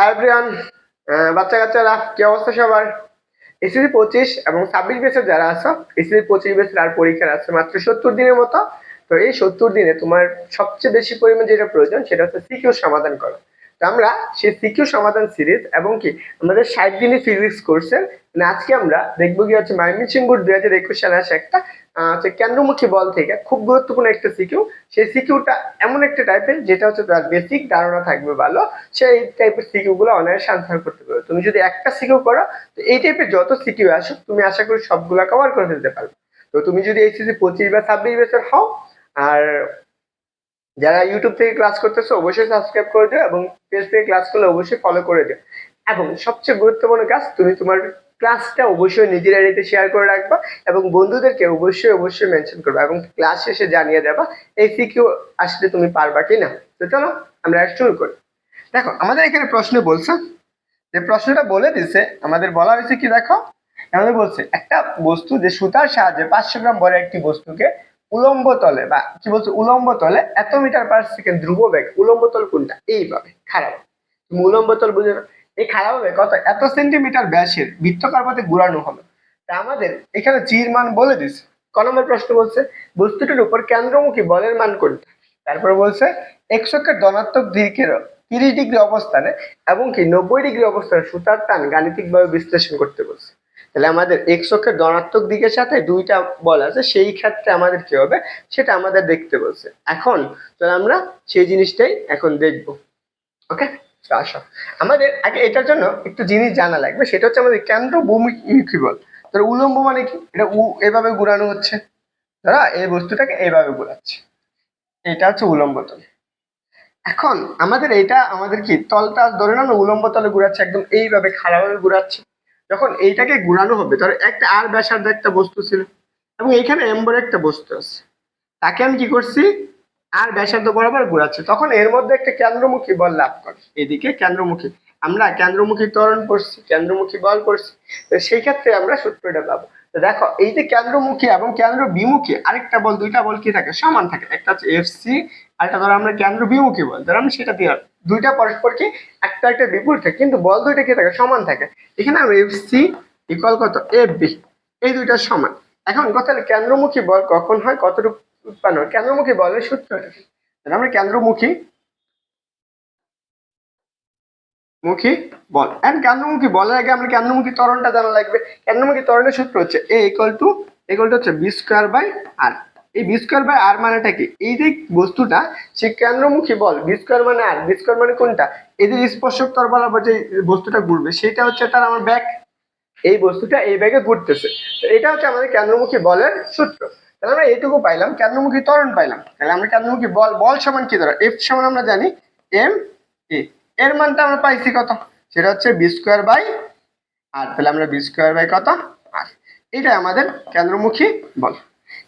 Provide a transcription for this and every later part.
High বাচ্চা কাচ্চারা কি অবস্থা সবার? এসিসি পঁচিশ এবং ছাব্বিশ বেসের যারা আছো এসিসি পঁচিশ বেসের আর পরীক্ষার আছে মাত্র সত্তর দিনের মতো। তো এই সত্তর দিনে তোমার সবচেয়ে বেশি পরিমাণ যেটা প্রয়োজন, সেটা হচ্ছে সিকিউ সমাধান করা। তো আমরা সেই সিকিউ সমাধান সিরিজ এবং কি আমাদের ষাট দিনের ফিজিক্স কোর্সের মানে আজকে আমরা দেখব কি হচ্ছে ময়মনসিংহ বোর্ড দুই হাজার একুশ সালে আসে একটা হচ্ছে কেন্দ্রমুখী বল থেকে খুব গুরুত্বপূর্ণ একটা সিকিউ সেই সিকিউটা এমন একটা টাইপের যেটা হচ্ছে তার বেসিক ধারণা থাকবে ভালো, সেই টাইপের সিকিউ গুলো অনায়াসে আনসার করতে পারবে। তুমি যদি একটা সিকিউ করো, তো এই টাইপের যত সিকিউ আসো তুমি আশা করি সবগুলা কভার করে ফেলতে পারবে। তো তুমি যদি এইচএসসি পঁচিশ বা ছাব্বিশ বছর হও, আর যারা ইউটিউব থেকে ক্লাস করতেছো, অবশ্যই সাবস্ক্রাইব করে দিও এবং পেজ থেকে ক্লাস করলে অবশ্যই ফলো করে দিও। এবং সবচেয়ে গুরুত্বপূর্ণ কাজ, তুমি তোমার ক্লাসটা অবশ্যই নিজের আইডিতে শেয়ার করে রাখবা এবং বন্ধুদেরকে অবশ্যই অবশ্যই মেনশন করবা এবং ক্লাস শেষে জানিয়ে দেবা এই সিকিউ আসলে তুমি পারবা কি না তো চলো, আমরা শুরু করি। দেখো, আমাদের এখানে প্রশ্ন বলছে, যে প্রশ্নটা বলে দিছে, আমাদের বলা হয়েছে কি দেখো? আমাদের বলছে, একটা বস্তু যে সুতার সাহায্যে পাঁচশো গ্রাম বড় একটি বস্তুকে উলম্ব তলে বা কি বলছে? উলম্ব তলে এত মিটার পার সেকেন্ড ধ্রুব বেগ উলম্ব তল কোনটা? এইভাবে, খারাপ। তুমি উলম্ব তল বুঝে নাও। এই খারাপ হবে। কত? এত সেন্টিমিটার ব্যাসের বৃত্তকার পথে ঘুরানো হবে তা আমাদের এখানে চির মান বলে দিছে। ক নম্বর প্রশ্ন বলছে, বস্তুটির উপর কেন্দ্রমুখী বলের মান কোনটা? তারপরে বলছে, একশকের ধনাত্মক দিকের তিরিশ ডিগ্রি অবস্থানে এবং কি নব্বই ডিগ্রি অবস্থানে সুতার টান গাণিতিকভাবে বিশ্লেষণ করতে বলছে। তাহলে আমাদের একশকের ধনাত্মক দিকের সাথে দুইটা বল আছে, সেই ক্ষেত্রে আমাদের কি হবে? সেটা আমাদের দেখতে বলছে। এখন তাহলে আমরা সেই জিনিসটাই এখন দেখব। ওকে? আসো। আমাদের আগে এটার জন্য একটু জিনিস জানা লাগবে, সেটা হচ্ছে আমাদের কেন্দ্র ভূমিমুখী বল ধরো উলম্ব মানে কি? এটা উ- এভাবে ঘুরানো হচ্ছে। ধরা এই বস্তুটাকে এইভাবে ঘুরাচ্ছে। এটা হচ্ছে উলম্ব তল। এখন আমাদের এটা, আমাদের কি তলটা ধরে না, উলম্ব তলে ঘুরাচ্ছে, একদম এইভাবে খাড়াভাবে ঘুরাচ্ছে। যখন এইটাকে ঘুরানো হবে, ধরো একটা আর ব্যাসার্ধ একটা বস্তু ছিল, এবং এইখানে এম্বর একটা বস্তু আছে। তাকে আমি কি করছি? আর ব্যাসার্ধ বরাবর ঘুরাচ্ছি। তখন এর মধ্যে একটা কেন্দ্রমুখী বল লাভ করে। এদিকে কেন্দ্রমুখী। আমরা কেন্দ্রমুখী ত্বরণ করছি, কেন্দ্রমুখী বল করছি। তো সেই ক্ষেত্রে আমরা সূত্রটা পাবো। তো দেখো, এই যে কেন্দ্রমুখী এবং কেন্দ্র বিমুখী আরেকটা বল, দুইটা বল কি থাকে? সমান থাকে। একটা হচ্ছে এফ সি আরেকটা ধরো আমরা কেন্দ্র বিমুখী বল। ধরো আমি সেটা দিয়ে, দুইটা পরস্পর কি একটা একটা বিপরীত থাকে, কিন্তু বল দুইটা কি থাকে? সমান থাকে। এখানে আমরা এফ সি ইকুয়াল কত? এফ বি এই দুইটা সমান। এখন কথা কেন্দ্রমুখী বল কখন হয়? কতটুকু উৎপন্ন, কেন্দ্রমুখী বলের সূত্রটা কি? আমরা কেন্দ্রমুখী, মুখী বল। এন্ড কেন্দ্রমুখী বলের আগে আমরা কেন্দ্রমুখী ত্বরণটা জানা লাগবে। কেন্দ্রমুখী ত্বরণের সূত্র হচ্ছে A equal to equal to হচ্ছে বি স্কোয়ার বাই আর এই বি স্কোয়ার বাই আর মানেটা কি? এই যে বস্তুটা, সে কেন্দ্রমুখী বল বি স্কোয়ার মানে আর বি স্কোয়ার মানে কোনটা? যে স্পর্শক তল বরাবর যে বস্তুটা ঘুরবে, সেটা হচ্ছে তার আমার ব্যাগ এই বস্তুটা এই ব্যাগে ঘুরতেছে। তো এটা হচ্ছে আমাদের কেন্দ্রমুখী বলের সূত্র। তাহলে আমরা এইটুকু পাইলাম, কেন্দ্রমুখী ত্বরণ পাইলাম। তাহলে আমরা কেন্দ্রমুখী বল বল সমান কি ধরো? এফ সমান আমরা জানি এম এ এর মানটা আমরা পাইছি কত? সেটা হচ্ছে বি স্কোয়ার বাই আর তাহলে আমরা বি স্কোয়ার বাই কত? আর এটা আমাদের কেন্দ্রমুখী বল।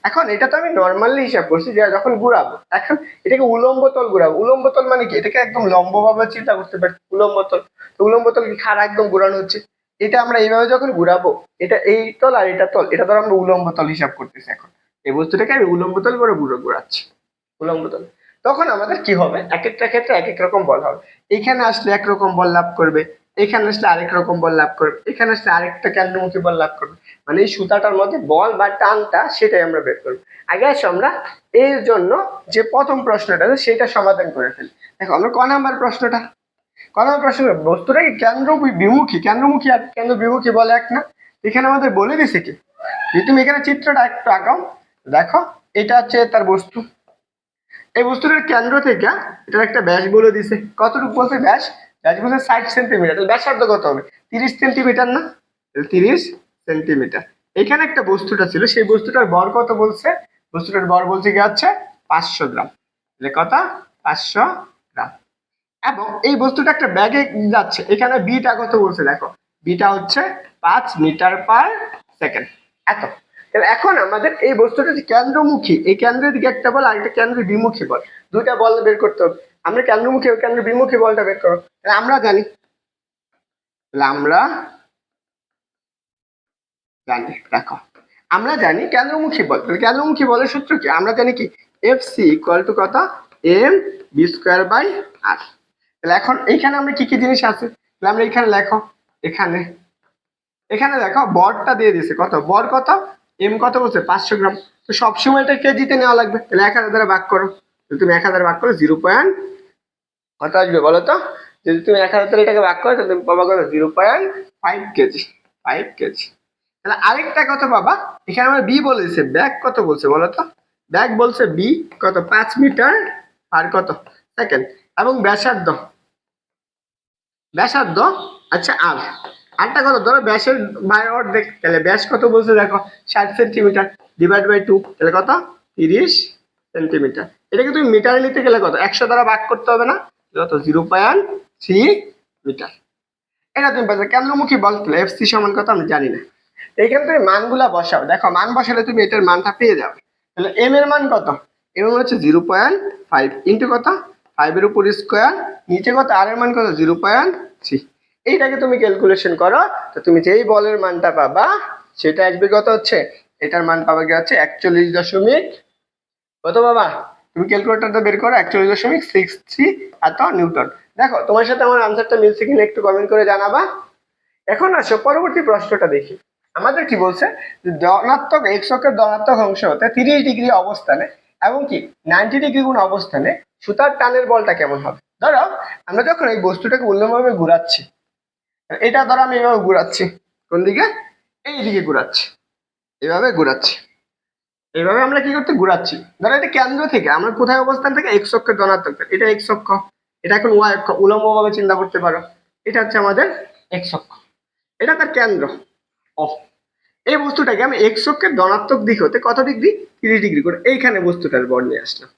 এখন এটা তো আমি নর্মালি হিসাব করছি, যে যখন ঘুরাবো, এখন এটাকে উলম্ব তল ঘুরাবো। উলম্ব তল মানে কি? এটাকে একদম লম্বভাবে চিন্তা করতে পারি, উলম্ব তল। তো উলম্ব তল কি খাড়া একদম ঘুরানো হচ্ছে? এটা আমরা এইভাবে যখন ঘুরাবো, এটা এই তল আর এটা তল, এটা ধরো আমরা উলম্ব তল হিসাব করতেছি এখন। এই বস্তুটাকে আমি উলম্ব তল করে ঘুরে ঘুরাচ্ছি। উলম্ব তল। তখন আমাদের কি হবে? এক একটা ক্ষেত্রে এক এক রকম বল হবে। এখানে আসলে একরকম বল লাভ করবে, এখানে আসলে আরেক রকম বল লাভ করবে, এখানে আসলে আরেকটা কেন্দ্রমুখী বল লাভ করবে। মানে এই সুতাটার মধ্যে বল বা টানটা সেটাই আমরা বের করব। আগে আসো আমরা এর জন্য যে প্রথম প্রশ্নটা সেটা সমাধান করে ফেলি। দেখো, আমরা ক নাম্বার প্রশ্নটা? ক নাম্বার প্রশ্ন, বস্তুটা কি কেন্দ্র বিমুখী? কেন্দ্রমুখী আর কেন্দ্র বিমুখী বলে এক না? এখানে আমাদের বলে দিছে কি? যে তুমি এখানে চিত্রটা একটু আঁকাও। দেখো, এটা হচ্ছে তার বস্তু। এই বস্তুটার কেন্দ্র থেকে এটার একটা ব্যাস বলে দিছে। কতটুকু বলছে ব্যাস? ব্যাস বলছে ষাট সেন্টিমিটার। তাহলে ব্যাসার্ধ কত হবে? তিরিশ সেন্টিমিটার না? তিরিশ সেন্টিমিটার। এখানে একটা বস্তুটা ছিল, সেই বস্তুটার বর কত বলছে? বস্তুটার বর বলছে কি হচ্ছে? পাঁচশো গ্রাম। তাহলে কত? পাঁচশো গ্রাম। এবং এই বস্তুটা একটা ব্যাগে যাচ্ছে। এখানে বিটা কত বলছে? দেখো, বিটা হচ্ছে পাঁচ মিটার পার সেকেন্ড। এত। এখন আমাদের এই বস্তুটা যে কেন্দ্রমুখী। এই কেন্দ্রের দিকে একটা বল আর একটা কেন্দ্রের বিমুখী বল। দুইটা বল বের করতে হবে। আমরা কেন্দ্রমুখী কেন্দ্র বিমুখী বলটা বের করো। আমরা জানি। আমরা জানি দেখো আমরা জানি কেন্দ্রমুখী বল। তাহলে কেন্দ্রমুখী বলের সূত্র কি? আমরা জানি কি? এফ সি ইকুয়াল টু কত? M B square by R তাহলে এখন এইখানে আমরা কি কি জিনিস আছে? তাহলে আমরা এখানে লেখো। এখানে। এখানে দেখো বরটা দিয়ে দিছে কত? বর কত? এম কত বলছে? পাঁচশো গ্রাম। তো সবসময় এটা কেজিতে নেওয়া লাগবে। তাহলে এক হাজার দ্বারা ভাগ করো। তাহলে তুমি এক হাজার ভাগ করো জিরো পয়েন্ট কত আসবে বলো তো? যদি তুমি এক হাজার এটাকে ভাগ করো, তাহলে তুমি পাবা কত? Zero point five KG five KG তাহলে আরেকটা কত বাবা এখানে আমার বি বলেছে। ব্যাগ কত বলছে বলো তো? ব্যাগ বলছে বি কত? পাঁচ মিটার আর কত? সেকেন্ড এবং ব্যাসার্ধ। ব্যাসার্ধ আচ্ছা আর আরটা কথা, ধরো ব্যাসের বাই অর্ধেক তাহলে ব্যাস কত বলছে দেখো, ষাট সেন্টিমিটার ডিভাইড বাই টু তাহলে কত? তিরিশ সেন্টিমিটার এটাকে তুমি মিটারে নিতে গেলে কত? একশো দ্বারা ভাগ করতে হবে না? যত জিরো পয়েন্ট থ্রি মিটার এটা তুমি পাচ্ছ কেন্দ্রমুখী বল, তাহলে এফ সি সমান কত আমি জানি না। এইখানে তুমি মানগুলা বসাও। দেখো, মান বসালে তুমি এটার মানটা পেয়ে যাবে। তাহলে এম এর মান কত? এম এর হচ্ছে জিরো পয়েন্ট ফাইভ ইন্টু কত? ফাইভের উপর স্কোয়ার নিচে কত? আর এর মান কত? জিরো পয়েন্ট থ্রি এইটাকে তুমি ক্যালকুলেশন করো, তো তুমি যেই বলের মানটা পাবা, সেটা আসবে কত হচ্ছে? এটার মান পাবা কি হচ্ছে? একচল্লিশ দশমিক, কত বাবা তুমি ক্যালকুলেটারটা বের করো, একচল্লিশ দশমিক সিক্স থ্রি এত নিউটন। দেখো, তোমার সাথে আমার আনসারটা মিলছে কিনা একটু কমেন্ট করে জানাবা। এখন আসো, পরবর্তী প্রশ্নটা দেখি। আমাদের কি বলছে? ধনাত্মক এক্স অক্ষের ধনাত্মক অংশ হতে তিরিশ ডিগ্রি অবস্থানে এবং কি নাইনটি ডিগ্রি কোন অবস্থানে সুতার টানের বলটা কেমন হবে? ধরো, আমরা যখন এই বস্তুটাকে উল্লম্বভাবে ঘুরাচ্ছি এটা ধরো আমি এভাবে ঘুরাচ্ছি। কোন দিকে? এই দিকে ঘুরাচ্ছি। এভাবে ঘুরাচ্ছি। এইভাবে আমরা কি করতে? ঘুরাচ্ছি। ধরো এটা কেন্দ্র থেকে, আমরা কোথায় অবস্থান থেকে? এক্স অক্ষের ধনাত্মক এটা এক্স অক্ষ। এটা এখন ওয়াই অক্ষ। উলম্বভাবে চিন্তা করতে পারো। এটা হচ্ছে আমাদের এক্স অক্ষ। এটা তার কেন্দ্র। ও। এই বস্তুটাকে আমি এক্স অক্ষের ধনাত্মক দিক হতে কত ডিগ্রি? তিরিশ ডিগ্রি করে। এইখানে বস্তুটার বর নিয়ে আসলাম।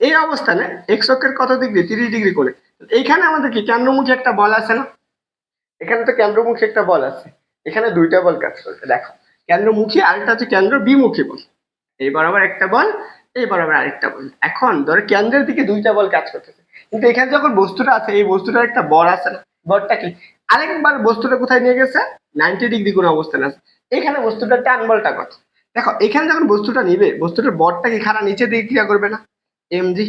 এই অবস্থানে এক্স অক্ষের কত ডিগ্রি? তিরিশ ডিগ্রি করে। এইখানে আমাদের কি কেন্দ্রমুখী একটা বল আছে না? এখানে তো কেন্দ্রমুখী একটা বল আছে। এখানে দুইটা বল কাজ করছে, দেখো। কেন্দ্রমুখী, আরেকটা হচ্ছে কেন্দ্র বিমুখী বল। এই বরাবর একটা বল এই বরাবর আরেকটা বল। এখন ধরো কেন্দ্রের দিকে দুইটা বল কাজ করতেছে। কিন্তু এখানে যখন বস্তুটা আছে, এই বস্তুটার একটা বর আছে না। বরটা কি? আরেকবার বস্তুটা কোথায় নিয়ে গেছে? নাইনটি ডিগ্রি কোন অবস্থান আছে। এখানে বস্তুটার টান বলটা কত? দেখো, এখানে যখন বস্তুটা নিবে, বস্তুটার বরটা কি খারাপ নিচের দিকে ক্রিয়া করবে না? এমজি,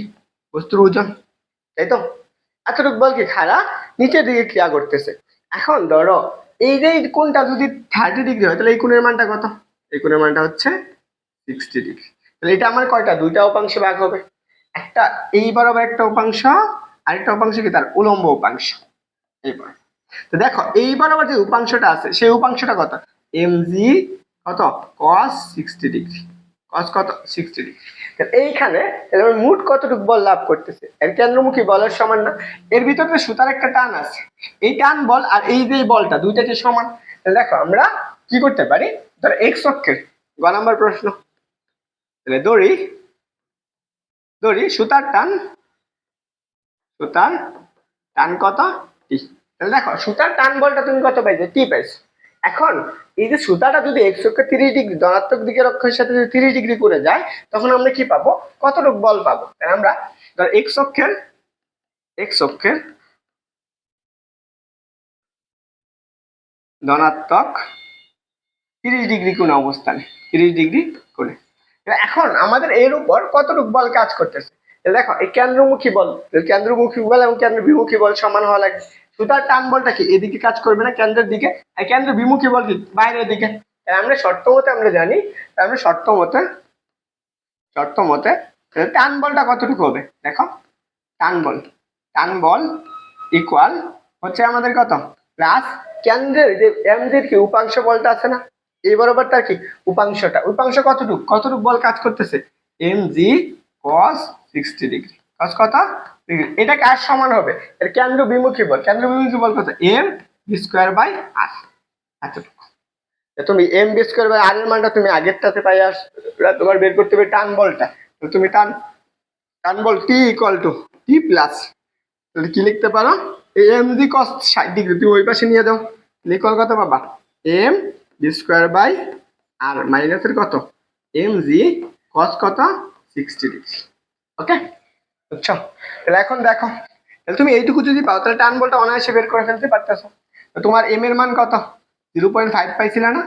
বস্তুর ওজন, তাই তো? এতটুকু বল কি খাড়া? নিচের দিকে ক্রিয়া করতেছে। এখন ধরো, এই যে কোণটা যদি থার্টি ডিগ্রি হয়, তাহলে এই কোণের মানটা কত? এই কোণের মানটা হচ্ছে সিক্সটি ডিগ্রি তাহলে এটা আমার কয়টা? দুইটা উপাংশে ভাগ হবে। একটা এই বরাবর একটা উপাংশ আরেকটা উপাংশ কি? তার উলম্ব উপাংশ এই বরাবর তো দেখো, এই বরাবর যে উপাংশটা আছে, সেই উপাংশটা কত? এম জি কত? কস সিক্সটি ডিগ্রি কস কত? সিক্সটি ডিগ্রি এইখানে তাহলে আমি মুট কতটুকু বল লাভ করতেছে? এর কেন্দ্রমুখী বলের সমান না। এর ভিতরে সুতার একটা টান আছে। এই টান বল আর এই যে বলটা দুইটা যে সমান দেখো, আমরা কি করতে পারি? ধরো এক্স অক্ষের গ নাম্বার প্রশ্ন। তাহলে দড়ি দড়ি সুতার টান সুতার টান কত? টি তাহলে দেখো, সুতার টান বলটা তুমি কত পাইছো? টি পাইছো। এখন এই যে সুতাটা যদি এক্স অক্ষের তিরিশ ডিগ্রি, ধনাত্মক দিকের অক্ষের সাথে যদি তিরিশ ডিগ্রি করে যায়, তখন আমরা কি পাবো? কতটুকু বল পাবো? তাহলে আমরা ধর এক্স অক্ষের এক্স অক্ষের ধনাত্মক তিরিশ ডিগ্রি কোন অবস্থানে, তিরিশ ডিগ্রি কোণে। এখন আমাদের এর উপর কতটুকু বল কাজ করতেছে? দেখো, এই কেন্দ্রমুখী বল কেন্দ্রমুখী বল এবং কেন্দ্র বিমুখী বল সমান হওয়া লাগে সুতার টান বলটা কি? এদিকে কাজ করবে না কেন্দ্রের দিকে? আর কেন্দ্র বিমুখী বল কি? বাইরের দিকে। আমরা শর্ত মতে আমরা জানি আমরা শর্ত মতে শর্ত মতে টান বলটা কতটুকু হবে? দেখো, টান বল। টান বল ইকুয়াল হচ্ছে আমাদের কত? প্লাস কেন্দ্রের যে এম জির কি উপাংশ বলটা আছে না, এই বরাবর তার কি? উপাংশটা। উপাংশ কতটুকু? কতটুকু বল কাজ করতেছে? M G cos sixty degree cos কত? এটা কার সমান হবে? এর কেন্দ্র বিমুখী বল। কেন্দ্র বিমুখী বল কত? M B square by R এতটুকু। তুমি M B square by R এর মানটা তুমি আগেরটাতে পাই আস তোমার বের করতে হবে টান বলটা। তো তুমি টান টান বল T equal to T plus তাহলে কি লিখতে পারো? এম জি কস ষাট ডিগ্রি তুমি ওই পাশে নিয়ে দাও। ইকুয়াল কত বাবা M B square by R মাইনাসের কত? এম জি কস কত? সিক্সটি ডিগ্রি ওকে বুঝছ? তাহলে এখন দেখো, তাহলে তুমি এইটুকু যদি পাও, তাহলে টান বলটা অনায়াসে বের করে ফেলতে পারতেছো। তোমার এম এর মান কত? জিরো পয়েন্ট ফাইভ পাইছিলে না?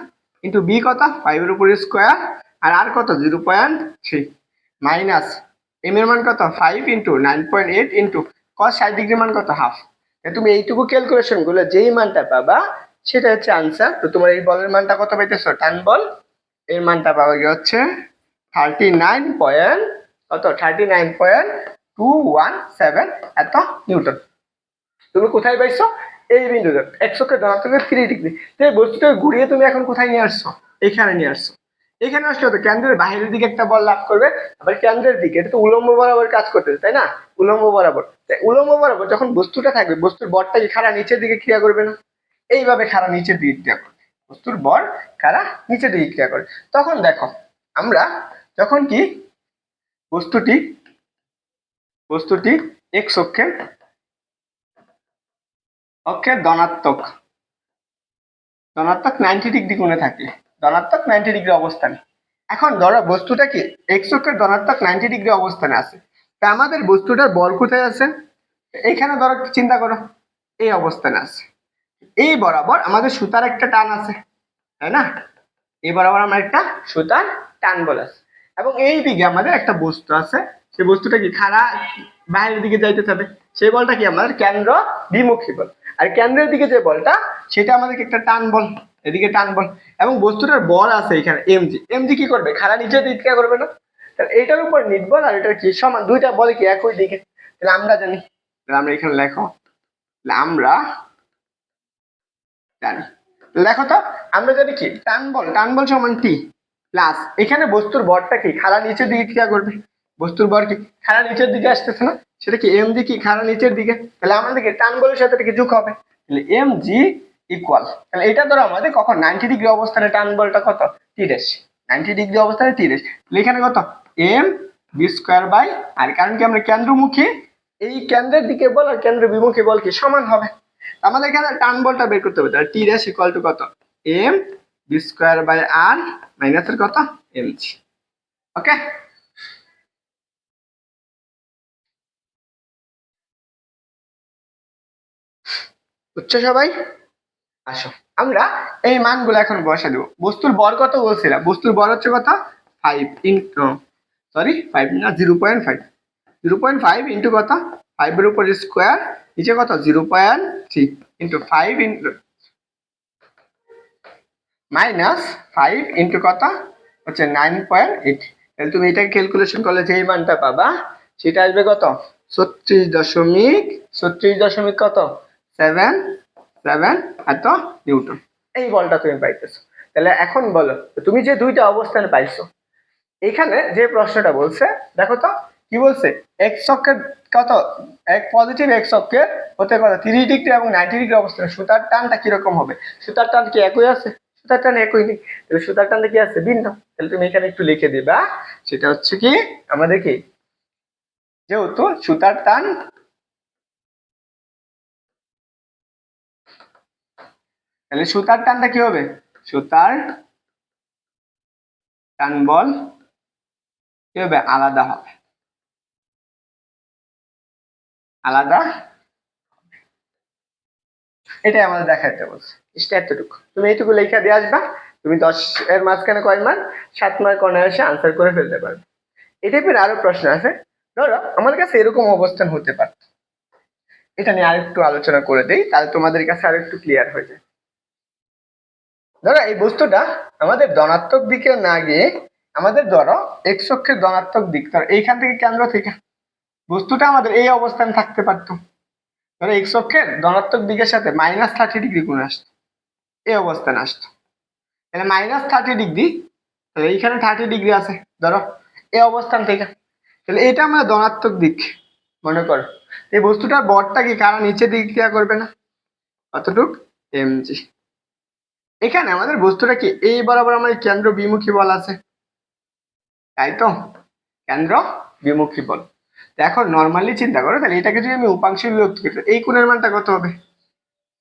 ইন্টু বি কত? ফাইভের উপর স্কোয়ার আর আর কত? Zero point three minus M এর মান কত? Five into nine point eight into cos ষাট ডিগ্রি মান কত? হাফ তুমি এইটুকু ক্যালকুলেশনগুলো যেই মানটা পাবা সেটা হচ্ছে আনসার তো তোমার এই বলের মানটা কত পাইতেছো? টান বল। এর মানটা পাওয়া গিয়ে হচ্ছে? থার্টি নাইন পয়েন্ট কত? Thirty nine point two one seven এত নিউটন তুমি কোথায় পাইছো? এই বিন্দুতে। একশোকে ধনাত্মকের থ্রি ডিগ্রি তো এই বস্তুটা ঘুরিয়ে তুমি এখন কোথায় নিয়ে আসছো? এখানে নিয়ে আসছো। এখানে আসলে তো কেন্দ্রের বাইরের দিকে একটা বল লাভ করবে, আবার কেন্দ্রের দিকে। এটা তো উলম্ব বরাবর কাজ করতেছে, তাই না? উলম্ব বরাবর। উলম্ব বরাবর যখন বস্তুটা থাকবে, বস্তুর বরটা খাড়া নিচের দিকে ক্রিয়া করবে না? এইভাবে খাড়া নিচের দিকে ক্রিয়া করবে। বস্তুর বর খাড়া নিচের দিকে ক্রিয়া করে তখন দেখো, আমরা যখন কি বস্তুটি বস্তুটি এক্স অক্ষে অক্ষে ধনাত্মক। ধনাত্মক নাইনটি ডিগ্রি কোণে থাকে। ধনাত্মক নাইনটি ডিগ্রি অবস্থানে। এখন ধরো বস্তুটা কি এক্স অক্ষের ধনাত্মক নাইনটি ডিগ্রি অবস্থানে আছে। তা আমাদের বস্তুটার বল কোথায় আছে? এইখানে ধরো চিন্তা করো। এই অবস্থানে আছে। এই বরাবর আমাদের সুতার একটা টান আছে। তাই না? এই বরাবর আমার একটা সুতার টান বল আছে। এবং এই দিকে আমাদের একটা বস্তু আছে। সেই বস্তুটা কি? খাড়া বাইরের দিকে যাইতে হবে সেই বলটা কি আমাদের? কেন্দ্র বিমুখী বল। আর কেন্দ্রের দিকে যে বলটা, সেটা আমাদেরকে একটা টান বল, এদিকে টান বল। এবং বস্তুটার বল আছে এখানে, এমজি। এমজি কি করবে? খাড়া নিচের দিকে করবে না? তাহলে এটার উপর নির্ভর, আর এটার কি সমান? দুইটা বল কি একই দিকে? তাহলে আমরা জানি। তাহলে আমরা এখানে লেখো। আমরা জানি। লেখো তো, আমরা জানি কি? টান বল। টান বল সমান টি প্লাস এখানে বস্তুর বরটা কি? খাড়া নিচের দিকে ক্রিয়া করবে। বস্তুর বর কি খাড়া নিচের দিকে আসতেছে না? সেটা কি এম জি কি খাড়া নিচের দিকে? তাহলে আমাদেরকে টান বলের সাথে কি যোগ হবে। তাহলে এম জি ইকুয়াল তাহলে এটা ধরো আমাদের কখন নাইনটি ডিগ্রি অবস্থানে টান বলটা কত? তিরিশ। নাইনটি ডিগ্রি অবস্থানে তিরিশ। এখানে কত? M B square by R কারণ কি আমরা কেন্দ্রমুখী? এই কেন্দ্রের দিকে বল আর কেন্দ্র বিমুখী বল কি সমান হবে? আমাদের এখানে টান বলটা বের করতে হবে। তাহলে টি ড্যাশ ইকুয়াল টু কত M B square by R মাইনাসের কত? এম জি ওকে বুঝছ সবাই? আসো। আমরা এই মানগুলো এখন বসে দেবো। বস্তুর বর কত বলছিলাম? বস্তুর বর হচ্ছে কত? ফাইভ ইন্টু সরি ফাইভ না zero point five zero point five into কত? ফাইভের উপর স্কোয়ার নিচে কত? Zero point three into five into minus five into কত? হচ্ছে নাইন পয়েন্ট এইট তাহলে তুমি এটাকে ক্যালকুলেশন করলে যে মানটা পাবা, সেটা আসবে কত? ছত্রিশ দশমিক ছত্রিশ দশমিক কত? সেভেন সেভেন এত নিউটন। এই বলটা তুমি পাইতেছো। তাহলে এখন বলো তুমি যে দুইটা অবস্থান পাইছো, এখানে যে প্রশ্নটা বলছে, দেখো তো, কি বলছে? এক্স অক্ষের কত? এক পজিটিভ এক্স অক্ষের হতে কত? তিরিশ ডিগ্রি এবং নাইনটি ডিগ্রি অবস্থানে সুতার টানটা কীরকম হবে? সুতার টান কি একই আছে? সুতার টান একই নেই। তাহলে সুতার টানটা কি আছে? ভিন্ন। তাহলে তুমি এখানে একটু লিখে দিবা, সেটা হচ্ছে কি, আমাদের কি? যেহেতু সুতার টান তাহলে সুতার টানটা কি হবে? সুতার টান বল কি হবে? আলাদা হবে। আলাদা এটাই আমাদের দেখাতে বলছে। ইস্টা এতটুকু। তুমি এইটুকু লেখা দিয়ে আসবা। তুমি দশ এর মাঝখানে কয় মার্ক সাত মার্ক অনায়াসে আনসার করে ফেলতে পারবে। এই টাইপের আরও প্রশ্ন আছে। ধরো আমাদের কাছে এরকম অবস্থান হতে পারে এটা নিয়ে আরেকটু আলোচনা করে দেই, তাহলে তোমাদের কাছে আরও একটু ক্লিয়ার হয়ে যায়। ধরো এই বস্তুটা আমাদের ধনাত্মক দিকে না গিয়ে আমাদের ধরো এক্স অক্ষের ধনাত্মক দিক। ধরো এইখান থেকে কেন্দ্র থেকে বস্তুটা আমাদের এই অবস্থান থাকতে পারতো। ধরো এক্স অক্ষের ধনাত্মক দিকের সাথে মাইনাস থার্টি ডিগ্রি কোণে আসতো। এই অবস্থানে আসতো। তাহলে মাইনাস থার্টি ডিগ্রি তাহলে এইখানে থার্টি ডিগ্রি আছে। ধরো, এই অবস্থান থেকে। তাহলে এটা আমরা ধনাত্মক দিক মনে করো। এই বস্তুটার বরটা কি, কারণ নিচের দিকে ক্রিয়া করবে না। কতটুক এমজি এখানে আমাদের বস্তুটা কি? এই বরাবর আমাদের কেন্দ্র বিমুখী বল আছে। তাই তো? কেন্দ্র বিমুখী বল। এখন নর্মালি চিন্তা করো, তাহলে এটাকে যদি আমি উপাংশে বিভক্ত করি এই কোণের মানটা কত হবে?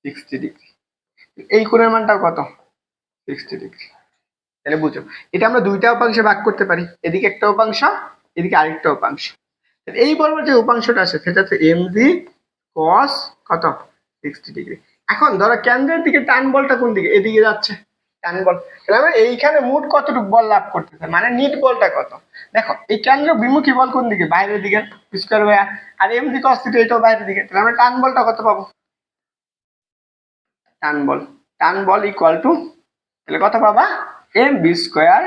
সিক্সটি ডিগ্রি এই কোণের মানটাও কত? সিক্সটি ডিগ্রি তাহলে বুঝো, এটা আমরা দুইটা উপাংশে ভাগ করতে পারি। এদিকে একটা উপাংশ, এদিকে আরেকটা উপাংশ। এই বরাবর যে উপাংশটা আছে, সেটা হচ্ছে এম জি কস কত? সিক্সটি ডিগ্রি এখন ধরো কেন্দ্রের দিকে টান বলটা কোন দিকে? এদিকে যাচ্ছে। টান বল। তাহলে এইখানে মোট কতটুকু বল লাভ করতেছে? মানে নিট বলটা কত? দেখো, এই কেন্দ্র বিমুখী বল কোন দিকে? বাইরের দিকে square R M G cos theta এটাও বাইরের দিকে। তাহলে আমরা টান বলটা কত পাবো? টান বল। টান বল ইকুয়াল টু তাহলে কত পাবা? M B square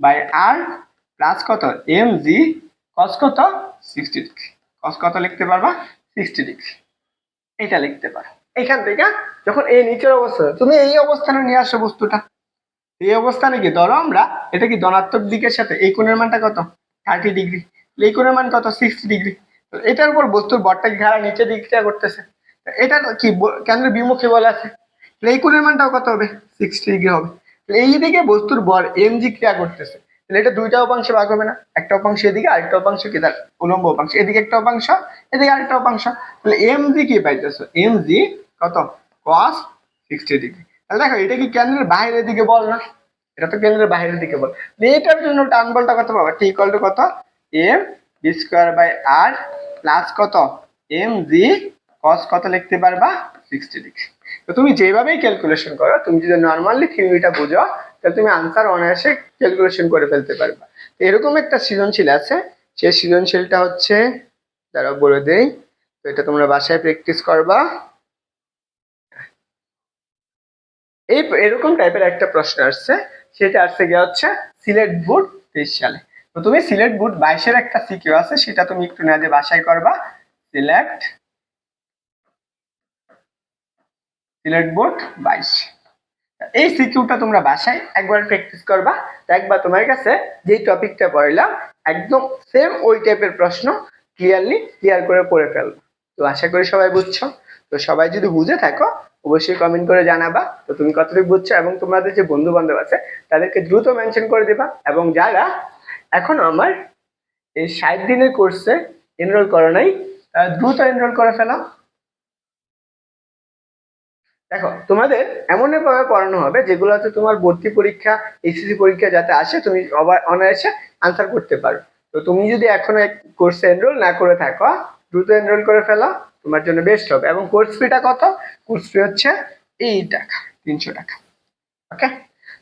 by R plus কত? এম জি কস কত? সিক্সটি ডিগ্রি কস কত লিখতে পারবা? সিক্সটি ডিগ্রি এটা লিখতে পারো। এখান থেকে যখন এই নিচের অবস্থা, তুমি এই অবস্থানে নিয়ে আসো বস্তুটা। এই অবস্থানে কি ধরো আমরা, এটা কি ধনাত্মক দিকের সাথে, এই কোণের মানটা কত? থার্টি ডিগ্রি এই কোণের মান কত? সিক্সটি ডিগ্রি এটার উপর বস্তুর বরটা ঘাড়া নিচের দিকটা করতেছে? এটা কি কেন্দ্রের বিমুখে বলা আছে? এই কোণের মানটাও কত হবে? সিক্সটি ডিগ্রি হবে। এই দিকে বস্তুর বর এম জি ক্রিয়া করতেছে। তাহলে এটা দুইটা উপাংশে ভাগ হবে না। একটা উপাংশ এদিকে, আরেকটা উপাংশ কি? তার উলম্ব উপাংশ এদিকে একটা উপাংশ এদিকে আরেকটা উপাংশ তাহলে এম জি কি পাইতেছো? এম জি কত? কস সিক্সটি ডিগ্রি তাহলে দেখো, এটা কি কেন্দ্রের বাইরের দিকে বল না? এটা তো কেন্দ্রের বাইরের দিকে বল। এটার জন্য টান বলটা কত পাবা? টি ইকুয়াল টু কত? M B square by R plus কত? এম জি কস কত লিখতে পারবা? সিক্সটি ডিগ্রি তো তুমি যেভাবেই ক্যালকুলেশন করো, তুমি যদি নর্মালি থিওরিটা বুঝো, তাহলে তুমি আনসার অনায়াসে ক্যালকুলেশন করে ফেলতে পারবা। তো এরকম একটা সৃজনশীল আছে। সেই সৃজনশীলটা হচ্ছে যারা বলে দেই। তো এটা তোমরা বাসায় প্র্যাকটিস করবা। এই এরকম টাইপের একটা প্রশ্ন আসছে, সেটা আসছে গিয়ে হচ্ছে সিলেট বোর্ড তেইশ সালে। তো তুমি সিলেট বোর্ড বাইশের একটা সিকিউ আছে, সেটা তুমি একটু না দিয়ে বাসায় করবা। সিলেক্ট সিলেট বোর্ড বাইশ। এই সিকিউটা তোমরা বাসায় একবার প্র্যাকটিস করবা। একবার তোমার কাছে যেই টপিকটা পড়লাম একদম সেম ওই টাইপের প্রশ্ন ক্লিয়ারলি ক্লিয়ার করে পড়ে ফেলব। তো আশা করি সবাই বুঝছ। তো সবাই যদি বুঝে থাকো, অবশ্যই কমেন্ট করে জানাবা। তো তুমি কতটুকু বুঝছ এবং তোমাদের যে বন্ধু বান্ধব আছে, তাদেরকে দ্রুত মেনশন করে দেবা এবং যারা এখন আমার এই ষাট দিনের কোর্সে এনরোল করো নাই দ্রুত এনরোল করে ফেলা। দেখো, তোমাদের এমন ভাবে পড়ানো হবে যেগুলোতে তোমার ভর্তি পরীক্ষা এইচএসসি পরীক্ষা যাতে আসে, তুমি অনায়াসে আনসার করতে পারো। তো তুমি যদি এখনও কোর্সে এনরোল না করে থাকো, দ্রুত এনরোল করে ফেলো। তোমার জন্য বেস্ট হবে। এবং কোর্স ফিটা কত? কোর্স ফি হচ্ছে এই টাকা, তিনশো টাকা। ওকে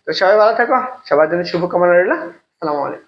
তো সবাই ভালো থাকো, সবার জন্য শুভকামনা রইল। আসসালামু আলাইকুম।